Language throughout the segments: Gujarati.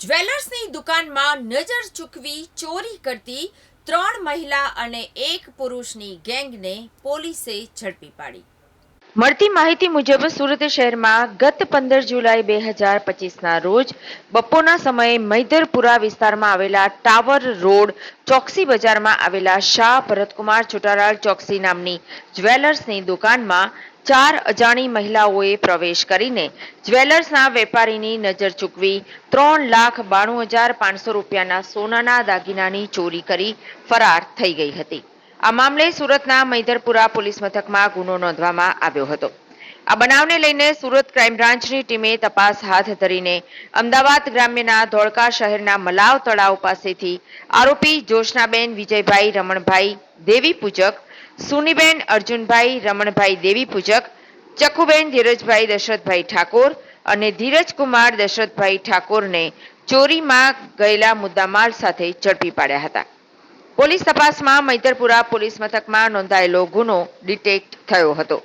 જ્વેલર્સની દુકાનમાં નજર ચૂકવી ચોરી કરતી ત્રણ મહિલા અને એક પુરુષની ગેંગને પોલીસે ઝડપી પાડી. મળતી માહિતી મુજબ સુરત શહેરમાં ગત પંદર જુલાઈ બે હજાર પચીસના રોજ બપોરના સમયે મૈદરપુરા વિસ્તારમાં આવેલા ટાવર રોડ ચોકસી બજારમાં આવેલા શાહ ભરતકુમાર ચોટાલાલ ચોકસી નામની જ્વેલર્સની દુકાનમાં ચાર અજાણી મહિલાઓએ પ્રવેશ કરીને જ્વેલર્સના વેપારીની નજર ચૂકવી ત્રણ લાખ બાણું હજાર પાંચસો રૂપિયાના સોનાના દાગીનાની ચોરી કરી ફરાર થઈ ગઈ હતી. આ મામલે સુરતના મૈધરપુરા પોલીસ મથકમાં ગુનો નોંધવામાં આવ્યો હતો. આ બનાવને લઈને સુરત ક્રાઇમ બ્રાન્ચની ટીમે તપાસ હાથ ધરીને અમદાવાદ ગ્રામ્યના ધોળકા શહેરના મલાવ તળાવ પાસેથી આરોપી જોશનાબેન વિજયભાઈ રમણભાઈ દેવી પૂજક, સુનીબેન અર્જુનભાઈ રમણભાઈ દેવી પૂજક, ચકુબેન ધીરજભાઈ દશરથભાઈ ઠાકોર અને ધીરજકુમાર દશરથભાઈ ઠાકોરને ચોરીમાં ગયેલા મુદ્દામાલ સાથે ઝડપી પાડ્યા હતા. પોલીસ તપાસમાં મૈતરપુરા પોલીસ મથકમાં નોંધાયેલો ગુનો ડિટેક્ટ થયો હતો.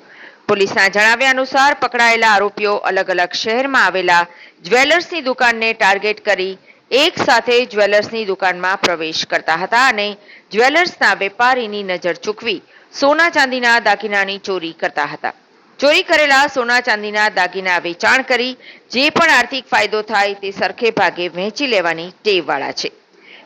પોલીસના જણાવ્યા અનુસાર પકડાયેલા આરોપીઓ અલગ અલગ શહેરમાં આવેલા જ્વેલર્સની દુકાનને ટાર્ગેટ કરી એક સાથે જ્વેલર્સની દુકાનમાં પ્રવેશ કરતા હતા અને જ્વેલર્સના વેપારીની નજર ચૂકવી સોના ચાંદીના દાગીનાની ચોરી કરતા હતા. ચોરી કરેલા સોના ચાંદીના દાગીના વેચાણ કરી જે પણ આર્થિક ફાયદો થાય તે સરખે ભાગે વહેંચી લેવાની ટેવવાળા છે.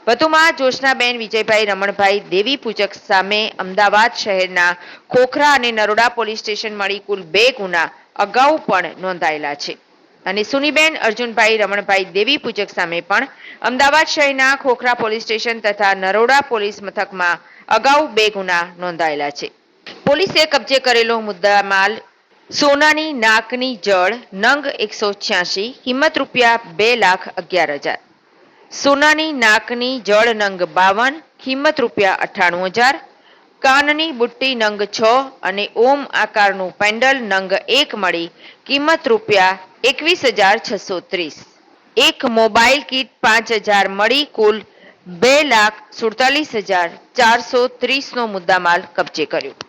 વધુમાં જોશનાબેન વિજયભાઈ રમણભાઈ દેવી પૂજક સામે અમદાવાદ શહેરના ખોખરા અને નરોડા પોલીસ સ્ટેશન મળી કુલ બે ગુના અગાઉ પણ નોંધાયેલા છે. અને સુનીબેન, અર્જુનભાઈ રમણભાઈ દેવી પૂજક સામે પણ અમદાવાદ શહેરના ખોખરા પોલીસ સ્ટેશન તથા નરોડા પોલીસ મથકમાં અગાઉ બે ગુના નોંધાયેલા છે. પોલીસે કબજે કરેલો મુદ્દામાલ સોનાની નાકની જળ નંગ એકસો છ્યાસી કિંમત રૂપિયા બે લાખ અગિયાર હજાર સોનાની નાકની જળ નંગ બાવન, કિંમત રૂપિયા અઠ્ઠાણું હજાર, કાનની બુટ્ટી નંગ છ અને ઓમ આકારનું પેન્ડલ નંગ એક મળી કિંમત રૂપિયા એકવીસ હજાર છસો ત્રીસ. એક મોબાઈલ કીટ પાંચ હજાર મળી કુલ બે લાખ સુડતાલીસ હજાર ચારસો ત્રીસનો મુદ્દામાલ કબજે કર્યો.